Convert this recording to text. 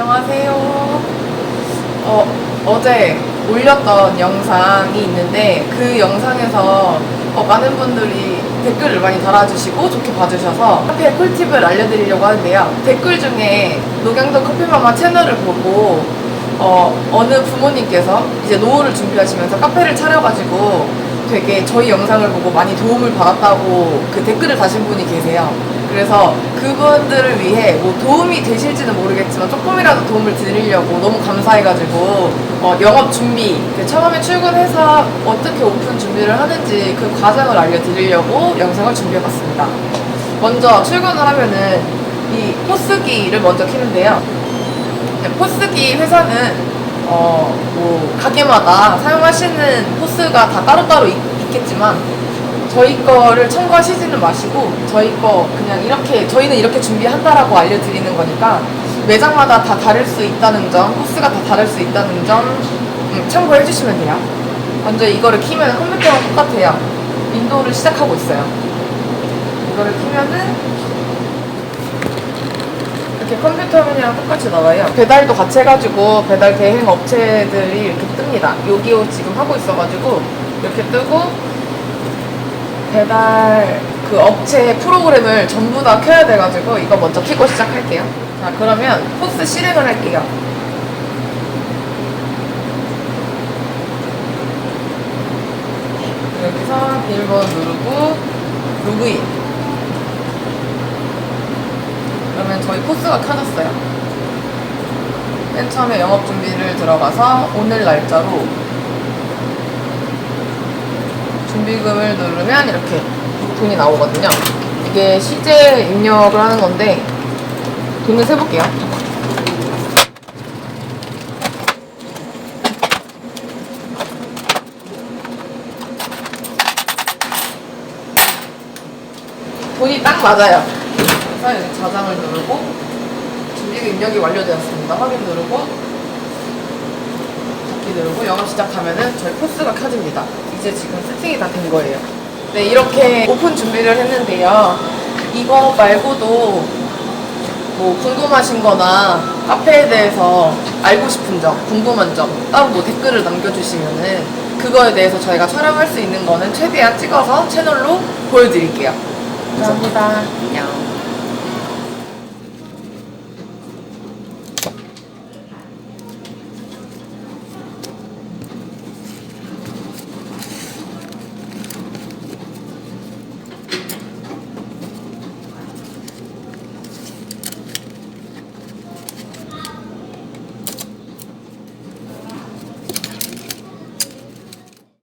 안녕하세요. 어, 어제 올렸던 영상이 있는데 그 영상에서 어, 많은 분들이 댓글을 많이 달아주시고 좋게 봐주셔서 카페 꿀팁을 알려드리려고 하는데요. 댓글 중에 녹양동 커피마마 채널을 보고 어, 어느 부모님께서 이제 노후를 준비하시면서 카페를 차려가지고 되게 저희 영상을 보고 많이 도움을 받았다고 그 댓글을 다신 분이 계세요. 그래서 그분들을 위해 뭐 도움이 되실지는 모르겠지만 조금이라도 도움을 드리려고 너무 감사해가지고 어, 영업 준비 그 처음에 출근해서 어떻게 오픈 준비를 하는지 그 과정을 알려드리려고 영상을 준비해봤습니다. 먼저 출근을 하면은 이 포스기를 먼저 키는데요. 네, 포스기 회사는 어, 뭐 가게마다 사용하시는 포스가 다 따로따로 있, 있겠지만 저희 거를 첨가하시지는 마시고 저희 거 그냥 이렇게 저희는 이렇게 준비한다라고 알려드리는 거니까 매장마다 다 다를 수 있다는 점, 포스가 다 다를 수 있다는 점 음, 참고해 주시면 돼요. 먼저 이거를 키면 컴퓨터랑 똑같아요. 윈도우를 시작하고 있어요. 이거를 키면은 이렇게 컴퓨터 화면이랑 똑같이 나와요. 배달도 같이 해가지고 배달 대행 업체들이 이렇게 뜹니다. 요기요 지금 하고 있어가지고 이렇게 뜨고 배달 그 업체 프로그램을 전부 다 켜야 돼가지고 이거 먼저 켜고 시작할게요. 자 그러면 포스 실행을 할게요. 여기서 비밀번호 누르고 로그인. 그러면 저희 포스가 켜졌어요. 맨 처음에 영업 준비를 들어가서 오늘 날짜로 준비금을 누르면 이렇게 돈이 나오거든요. 이게 시제 입력을 하는 건데 돈을 세볼게요. 돈이 딱 맞아요. 그래서 여기 저장을 누르고 준비금 입력이 완료되었습니다. 확인 누르고 닫기 누르고 영업 시작하면은 저희 포스가 켜집니다. 이제 지금 세팅이 다 된 거예요. 네, 이렇게 오픈 준비를 했는데요. 이거 말고도 뭐 궁금하신 거나 카페에 대해서 알고 싶은 점, 궁금한 점 따로 뭐 댓글을 남겨주시면은 그거에 대해서 저희가 촬영할 수 있는 거는 최대한 찍어서 채널로 보여드릴게요. 감사합니다. 안녕.